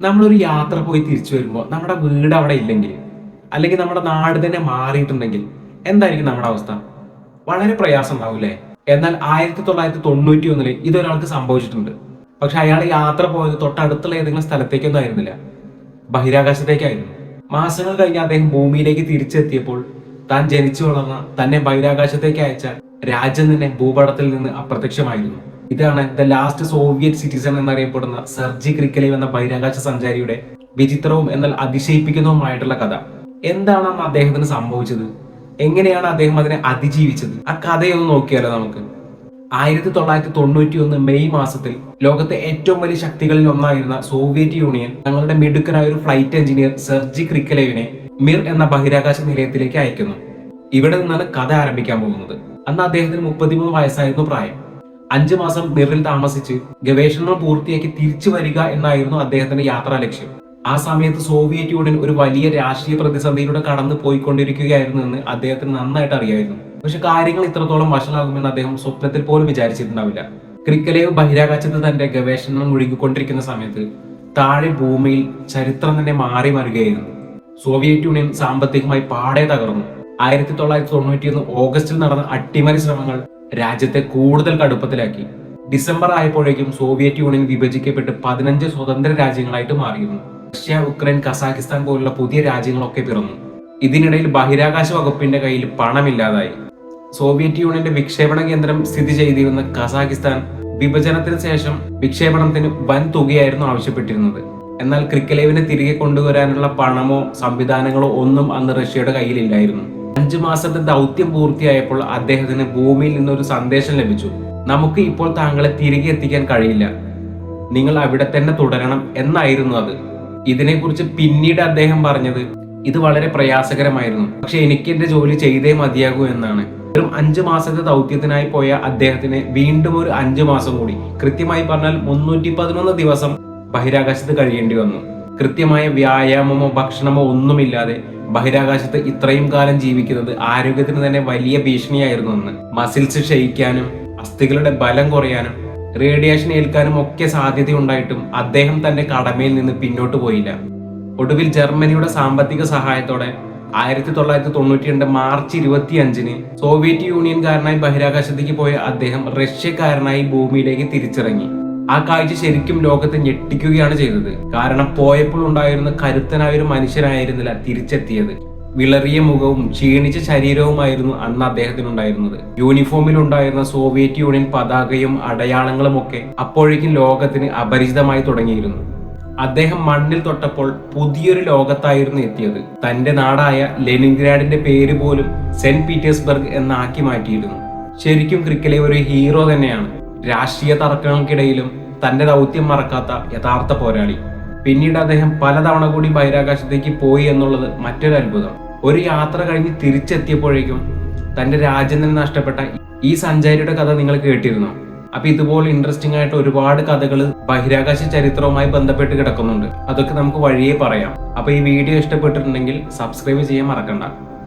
നമ്മളൊരു യാത്ര പോയി തിരിച്ചു വരുമ്പോൾ നമ്മുടെ വീട് അവിടെ ഇല്ലെങ്കിൽ അല്ലെങ്കിൽ നമ്മുടെ നാട് തന്നെ മാറിയിട്ടുണ്ടെങ്കിൽ എന്തായിരിക്കും നമ്മുടെ അവസ്ഥ? വളരെ പ്രയാസം ഉണ്ടാവില്ലേ? എന്നാൽ ആയിരത്തി തൊള്ളായിരത്തി തൊണ്ണൂറ്റി ഒന്നിൽ ഇതൊരാൾക്ക് സംഭവിച്ചിട്ടുണ്ട്. പക്ഷെ അയാൾ യാത്ര പോയത് തൊട്ടടുത്തുള്ള ഏതെങ്കിലും സ്ഥലത്തേക്കൊന്നും ആയിരുന്നില്ല. ബഹിരാകാശത്തേക്കായിരുന്നു. മാസങ്ങൾ കഴിഞ്ഞ് അദ്ദേഹം ഭൂമിയിലേക്ക് തിരിച്ചെത്തിയപ്പോൾ താൻ ജനിച്ചു വളർന്ന തന്നെ ബഹിരാകാശത്തേക്ക് അയച്ച രാജ്യം തന്നെ ഭൂപടത്തിൽ നിന്ന് അപ്രത്യക്ഷമായിരുന്നു. ഇതാണ് ദ ലാസ്റ്റ് സോവിയറ്റ് സിറ്റിസൺ എന്നറിയപ്പെടുന്ന സെർജി ക്രിക്കലേവ് എന്ന ബഹിരാകാശ സഞ്ചാരിയുടെ വിചിത്രവും എന്നാൽ അതിശയിപ്പിക്കുന്നതുമായിട്ടുള്ള കഥ. എന്താണ് അന്ന് അദ്ദേഹത്തിന് സംഭവിച്ചത്? എങ്ങനെയാണ് അദ്ദേഹം അതിനെ അതിജീവിച്ചത്? ആ കഥയൊന്ന് നോക്കിയാലോ നമുക്ക്. ആയിരത്തി തൊള്ളായിരത്തി തൊണ്ണൂറ്റി ഒന്ന് മെയ് മാസത്തിൽ ലോകത്തെ ഏറ്റവും വലിയ ശക്തികളിൽ ഒന്നായിരുന്ന സോവിയറ്റ് യൂണിയൻ തങ്ങളുടെ മിടുക്കനായ ഒരു ഫ്ലൈറ്റ് എഞ്ചിനീയർ സെർജി ക്രിക്കലേവിനെ മിർ എന്ന ബഹിരാകാശ നിലയത്തിലേക്ക് അയക്കുന്നു. ഇവിടെ നിന്നാണ് കഥ ആരംഭിക്കാൻ പോകുന്നത്. അന്ന് അദ്ദേഹത്തിന് മുപ്പത്തിമൂന്ന് വയസ്സായിരുന്നു പ്രായം. അഞ്ചു മാസം ബിറിൽ താമസിച്ച് ഗവേഷണങ്ങൾ പൂർത്തിയാക്കി തിരിച്ചു വരിക എന്നായിരുന്നു അദ്ദേഹത്തിന്റെ യാത്രാ ലക്ഷ്യം. ആ സമയത്ത് സോവിയറ്റ് യൂണിയൻ ഒരു വലിയ രാഷ്ട്രീയ പ്രതിസന്ധിയിലൂടെ കടന്നു പോയിക്കൊണ്ടിരിക്കുകയായിരുന്നു എന്ന് അദ്ദേഹത്തിന് നന്നായിട്ട് അറിയായിരുന്നു. പക്ഷെ കാര്യങ്ങൾ ഇത്രത്തോളം വഷളാകുമെന്ന് അദ്ദേഹം സ്വപ്നത്തിൽ പോലും വിചാരിച്ചിട്ടുണ്ടാവില്ല. ക്രിക്കലേവ് ബഹിരാകാശത്ത് തന്റെ ഗവേഷണം മുഴുകിക്കൊണ്ടിരിക്കുന്ന സമയത്ത് താഴെ ഭൂമിയിൽ ചരിത്രം തന്നെ മാറി മറിയുകയായിരുന്നു. സോവിയറ്റ് യൂണിയൻ സാമ്പത്തികമായി പാടെ തകർന്നു. ആയിരത്തി തൊള്ളായിരത്തി തൊണ്ണൂറ്റിയൊന്ന് ഓഗസ്റ്റിൽ നടന്ന അട്ടിമറി ശ്രമങ്ങൾ രാജ്യത്തെ കൂടുതൽ കടുപ്പത്തിലാക്കി. ഡിസംബർ ആയപ്പോഴേക്കും സോവിയറ്റ് യൂണിയൻ വിഭജിക്കപ്പെട്ട് പതിനഞ്ച് സ്വതന്ത്ര രാജ്യങ്ങളായിട്ട് മാറിയിരുന്നു. റഷ്യ ഉക്രൈൻ കസാഖിസ്ഥാൻ പോലുള്ള പുതിയ രാജ്യങ്ങളൊക്കെ പിറന്നു. ഇതിനിടയിൽ ബഹിരാകാശ വകുപ്പിന്റെ കയ്യിൽ പണമില്ലാതായി. സോവിയറ്റ് യൂണിയന്റെ വിക്ഷേപണ കേന്ദ്രം സ്ഥിതി ചെയ്തിരുന്ന കസാഖിസ്ഥാൻ വിഭജനത്തിന് ശേഷം വിക്ഷേപണത്തിന് വൻ തുകയായിരുന്നു ആവശ്യപ്പെട്ടിരുന്നത്. എന്നാൽ ക്രിക്കലേവിനെ തിരികെ കൊണ്ടുവരാനുള്ള പണമോ സംവിധാനങ്ങളോ ഒന്നും അന്ന് റഷ്യയുടെ കയ്യിലില്ലായിരുന്നു. അഞ്ചു മാസത്തെ ദൗത്യം പൂർത്തിയായപ്പോൾ അദ്ദേഹത്തിന് ഭൂമിയിൽ നിന്നൊരു സന്ദേശം ലഭിച്ചു. നമുക്ക് ഇപ്പോൾ താങ്കളെ തിരികെ എത്തിക്കാൻ കഴിയില്ല. നിങ്ങൾ അവിടെ തന്നെ തുടരണം എന്നായിരുന്നു അത്. ഇതിനെക്കുറിച്ച് പിന്നീട് അദ്ദേഹം പറഞ്ഞത് ഇത് വളരെ പ്രയാസകരമായിരുന്നു. പക്ഷെ എനിക്ക് എന്റെ ജോലി ചെയ്തേ മതിയാകൂ എന്നാണ്. വെറും അഞ്ചു മാസത്തെ ദൗത്യത്തിനായി പോയ അദ്ദേഹത്തിന് വീണ്ടും ഒരു അഞ്ചു മാസം കൂടി. കൃത്യമായി പറഞ്ഞാൽ മുന്നൂറ്റി പതിനൊന്ന് ദിവസം ബഹിരാകാശത്ത് കഴിയേണ്ടി വന്നു. കൃത്യമായ വ്യായാമമോ ഭക്ഷണമോ ഒന്നുമില്ലാതെ ബഹിരാകാശത്ത് ഇത്രയും കാലം ജീവിക്കുന്നത് ആരോഗ്യത്തിന് തന്നെ വലിയ ഭീഷണിയായിരുന്നു അന്ന്. മസിൽസ് ക്ഷയിക്കാനും അസ്ഥികളുടെ ബലം കുറയാനും റേഡിയേഷൻ ഏൽക്കാനും ഒക്കെ സാധ്യതയുണ്ടായിട്ടും അദ്ദേഹം തന്റെ കടമയിൽ നിന്ന് പിന്നോട്ട് പോയില്ല. ഒടുവിൽ ജർമ്മനിയുടെ സാമ്പത്തിക സഹായത്തോടെ ആയിരത്തി തൊള്ളായിരത്തി തൊണ്ണൂറ്റി രണ്ട് മാർച്ച് ഇരുപത്തി അഞ്ചിന് സോവിയറ്റ് യൂണിയൻകാരനായി ബഹിരാകാശത്തേക്ക് പോയ അദ്ദേഹം റഷ്യക്കാരനായി ഭൂമിയിലേക്ക് തിരിച്ചിറങ്ങി. ആ കാഴ്ച ശരിക്കും ലോകത്തെ ഞെട്ടിക്കുകയാണ് ചെയ്തത്. കാരണം പോയപ്പോൾ ഉണ്ടായിരുന്ന കരുത്തനായ ഒരു മനുഷ്യനായിരുന്നില്ല തിരിച്ചെത്തിയത്. വിളറിയ മുഖവും ക്ഷീണിച്ച ശരീരവുമായിരുന്നു അന്ന് അദ്ദേഹത്തിനുണ്ടായിരുന്നത്. യൂണിഫോമിൽ ഉണ്ടായിരുന്ന സോവിയറ്റ് യൂണിയൻ പതാകയും അടയാളങ്ങളും ഒക്കെ അപ്പോഴേക്കും ലോകത്തിന് അപരിചിതമായി തുടങ്ങിയിരുന്നു. അദ്ദേഹം മണ്ണിൽ തൊട്ടപ്പോൾ പുതിയൊരു ലോകത്തായിരുന്നു എത്തിയത്. തന്റെ നാടായ ലെനിൻഗ്രാഡിന്റെ പേര് പോലും സെന്റ് പീറ്റേഴ്സ്ബർഗ് എന്നാക്കി മാറ്റിയിരുന്നു. ശരിക്കും ക്രിക്കലെ ഒരു ഹീറോ തന്നെയാണ്. രാഷ്ട്രീയ തർക്കങ്ങൾക്കിടയിലും തന്റെ ദൗത്യം മറക്കാത്ത യഥാർത്ഥ പോരാളി. പിന്നീട് അദ്ദേഹം പലതവണ കൂടി ബഹിരാകാശത്തേക്ക് പോയി എന്നുള്ളത് മറ്റൊരു അത്ഭുതം. ഒരു യാത്ര കഴിഞ്ഞ് തിരിച്ചെത്തിയപ്പോഴേക്കും തന്റെ രാജ്യം തന്നെ നഷ്ടപ്പെട്ട ഈ സഞ്ചാരിയുടെ കഥ നിങ്ങൾ കേട്ടിരുന്നു? അപ്പൊ ഇതുപോലെ ഇൻട്രസ്റ്റിംഗ് ആയിട്ട് ഒരുപാട് കഥകൾ ബഹിരാകാശ ചരിത്രവുമായി ബന്ധപ്പെട്ട് കിടക്കുന്നുണ്ട്. അതൊക്കെ നമുക്ക് വഴിയേ പറയാം. അപ്പൊ ഈ വീഡിയോ ഇഷ്ടപ്പെട്ടിട്ടുണ്ടെങ്കിൽ സബ്സ്ക്രൈബ് ചെയ്യാൻ മറക്കണ്ട.